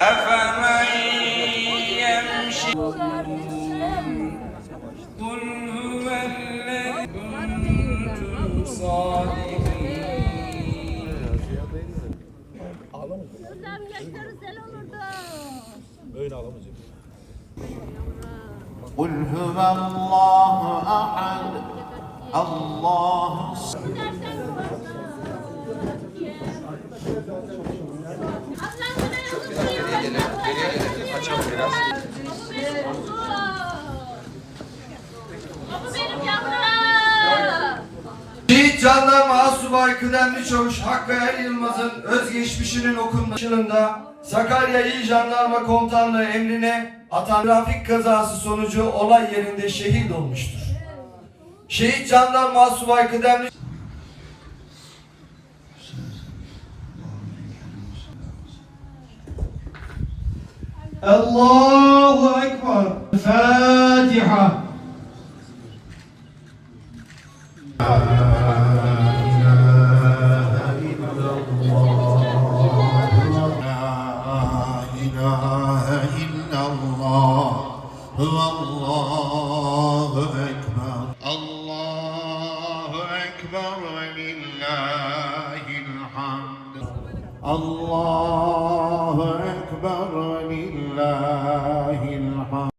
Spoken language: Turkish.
أفمن يمشي قل هو الذي كنتم صادقين قل هو الله أحد الله Açalım biraz. Şehit Jandarma Asubay Kıdemli Çavuş Hakkı Yılmaz'ın özgeçmişinin okunmasında Sakarya İl Jandarma Komutanlığı emrine atan trafik kazası sonucu olay yerinde şehit olmuştur. Şehit Jandarma Asubay Kıdemli الله أكبر. الفاتحة. والله أكبر الله أكبر. ولله الحمد. الله أكبر ولله الحمد